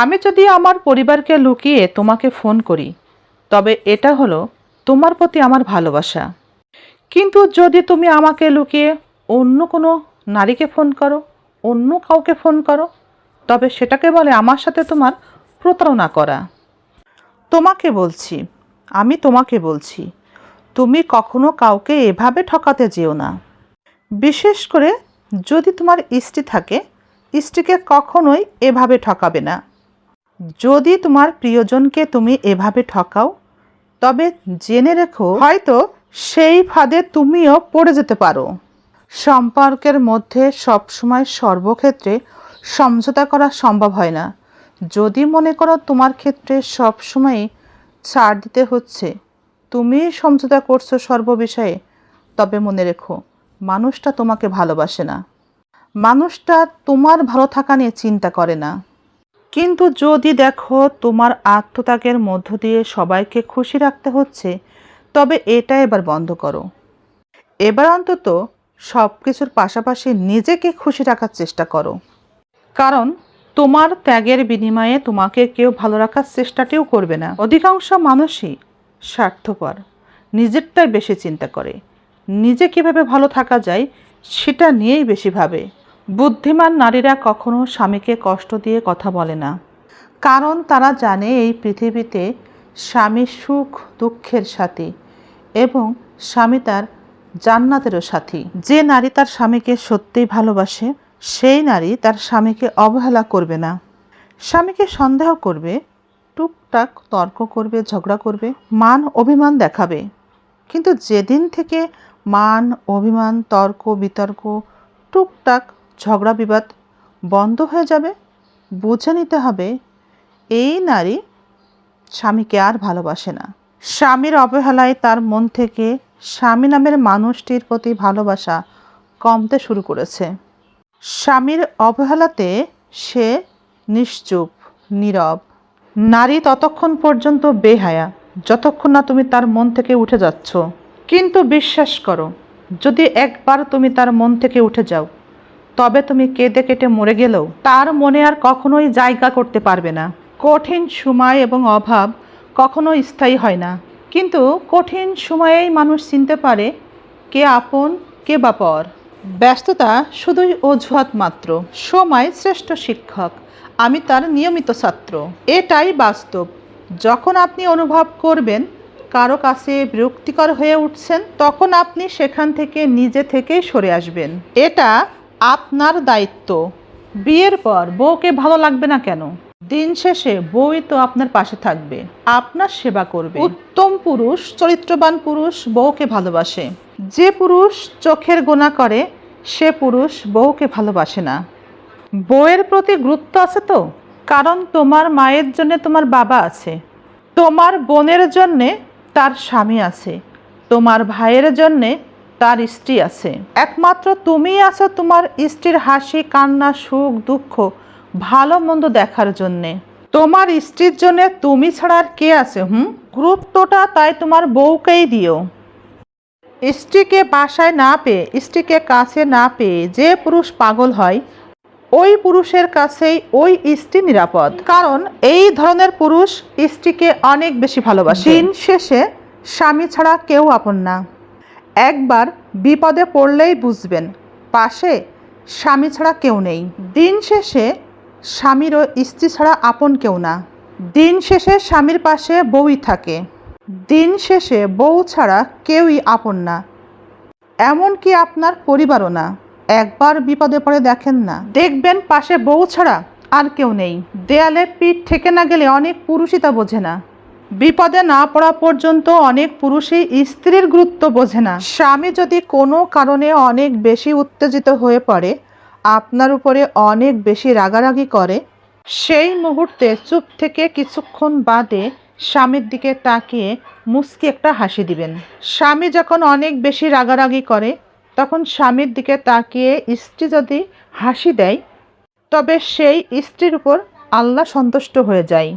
আমি যদি আমার পরিবারকে লুকিয়ে তোমাকে ফোন করি, তবে এটা হলো তোমার প্রতি আমার ভালোবাসা। কিন্তু যদি তুমি আমাকে লুকিয়ে অন্য কোনো নারীকে ফোন করো, অন্য কাউকে ফোন করো, তবে সেটাকে বলে আমার সাথে তোমার প্রতারণা করা। তোমাকে বলছি, আমি তোমাকে বলছি, তুমি কখনো কাউকে এভাবে ঠকাতে যেও না। বিশেষ করে যদি তোমার স্ত্রী থাকে, স্ত্রীকে কখনোই এভাবে ঠকাবে না। যদি তোমার প্রিয়জনকে তুমি এভাবে ঠকাও, তবে জেনে রেখো, হয়তো সেই ফাঁদে তুমিও পড়ে যেতে পারো। সম্পর্কের মধ্যে সবসময় সর্বক্ষেত্রে সমঝোতা করা সম্ভব হয় না। যদি মনে করো তোমার ক্ষেত্রে সবসময় ছাড় দিতে হচ্ছে, তুমি সমঝোতা করছ সর্ববিষয়ে তবে মনে রেখো, মানুষটা তোমাকে ভালোবাসে না। মানুষটা তোমার ভালো থাকা নিয়ে চিন্তা করে না। কিন্তু যদি দেখো তোমার আত্মত্যাগের মধ্য দিয়ে সবাইকে খুশি রাখতে হচ্ছে, তবে এটা এবার বন্ধ করো। এবার অন্তত সব কিছুর পাশাপাশি নিজেকে খুশি রাখার চেষ্টা করো। কারণ তোমার ত্যাগের বিনিময়ে তোমাকে কেউ ভালো রাখার চেষ্টাটিও করবে না। অধিকাংশ মানুষই স্বার্থপর, নিজেরটাই বেশি চিন্তা করে। নিজে কীভাবে ভালো থাকা যায়, সেটা নিয়েই বেশি ভাবে। বুদ্ধিমান নারীরা কখনো স্বামীকে কষ্ট দিয়ে কথা বলে না। কারণ তারা জানে এই পৃথিবীতে স্বামী সুখ দুঃখের সাথী এবং স্বামী তার জান্নাতেরও সাথী। যে নারী তার স্বামীকে সত্যিই ভালোবাসে, সেই নারী তার স্বামীকে অবহেলা করবে না। স্বামীকে সন্দেহ করবে, টুকটাক তর্ক করবে, ঝগড়া করবে, মান অভিমান দেখাবে। কিন্তু যেদিন থেকে মান, অভিমান, তর্ক, বিতর্ক, টুকটাক ঝগড়া বিবাদ বন্ধ হয়ে যাবে, বুঝে নিতে হবে এই নারী স্বামীকে আর ভালোবাসে না। স্বামীর অবহেলায় তার মন থেকে স্বামী নামের মানুষটির প্রতি ভালোবাসা কমতে শুরু করেছে। স্বামীর অবহেলাতে সে নিশ্চুপ, নীরব। নারী ততক্ষণ পর্যন্ত বেহায়া, যতক্ষণ না তুমি তার মন থেকে উঠে যাচ্ছ। কিন্তু বিশ্বাস করো, যদি একবার তুমি তার মন থেকে উঠে যাও তবে তুমি কেঁদে কেটে মরে গেলেও তার মনে আর কখনোই জায়গা করতে পারবে না। কঠিন সময় এবং অভাব কখনো স্থায়ী হয় না। কিন্তু কঠিন সময়েই মানুষ চিনতে পারে কে আপন, কে বা পর। ব্যস্ততা শুধুই অজুহাত মাত্র। সময় শ্রেষ্ঠ শিক্ষক। আমি তার নিয়মিত ছাত্র। এটাই বাস্তব। যখন আপনি অনুভব করবেন কারও কাছে বিরক্তিকর হয়ে উঠছেন, তখন আপনি সেখান থেকে নিজে থেকেই সরে আসবেন। এটা আপনার দায়িত্ব। বিয়ের পর বউকে ভালো লাগবে না কেন? দিন শেষে বউই তো আপনার পাশে থাকবে, আপনার সেবা করবে। উত্তম পুরুষ, চরিত্রবান পুরুষ বউকে ভালোবাসে। যে পুরুষ চোখের গোনা করে, সে পুরুষ বউকে ভালোবাসে না। বউয়ের প্রতি গুরুত্ব আছে তো? কারণ তোমার মায়ের জন্য তোমার বাবা আছে। তোমার বোনের জন্যে তার স্বামী আছে। তোমার ভাইয়ের জন্যে তার স্ত্রী আছে। একমাত্র তুমিই আছো তোমার স্ত্রীর হাসি, কান্না, সুখ, দুঃখ, ভালো মন্দ দেখার জন্যে। তোমার স্ত্রীর জন্য তুমি ছাড়া আর কে আছে, হুম? গুরুত্বটা তাই তোমার বউকেই দিও। স্ত্রীকে বাসায় না পেয়ে, স্ত্রীকে কাছে না পেয়ে যে পুরুষ পাগল হয়, ওই পুরুষের কাছেই ওই স্ত্রী নিরাপদ। কারণ এই ধরনের পুরুষ স্ত্রীকে অনেক বেশি ভালোবাসে। দিন শেষে স্বামী ছাড়া কেউ আপন না। একবার বিপদে পড়লেই বুঝবেন, পাশে স্বামী ছাড়া কেউ নেই। দিন শেষে স্বামীরও স্ত্রী ছাড়া আপন কেউ না। দিন শেষে স্বামীর পাশে বউই থাকে। দিন শেষে বউ ছাড়া কেউই আপন না। এমনকি আপনার পরিবারও না। একবার বিপদে পড়ে দেখেন না। দেখবেন পাশে বউ ছাড়া আর কেউ নেই। দেয়ালে পিঠ থেকে না গেলে অনেক পুরুষই তা বোঝে না। বিপদে না পড়া পর্যন্ত অনেক পুরুষই স্ত্রীর গুরুত্ব বোঝে না। স্বামী যদি কোনো কারণে অনেক বেশি উত্তেজিত হয়ে পড়ে, আপনার উপরে অনেক বেশি রাগারাগি করে, সেই মুহূর্তে চুপ থেকে কিছুক্ষণ বাদে স্বামীর দিকে তাকিয়ে মুচকি একটা হাসি দিবেন। স্বামী যখন অনেক বেশি রাগারাগি করে, তখন স্বামীর দিকে তাকিয়ে স্ত্রী যদি হাসি দেয়, তবে সেই স্ত্রীর উপর আল্লাহ সন্তুষ্ট হয়ে যায়।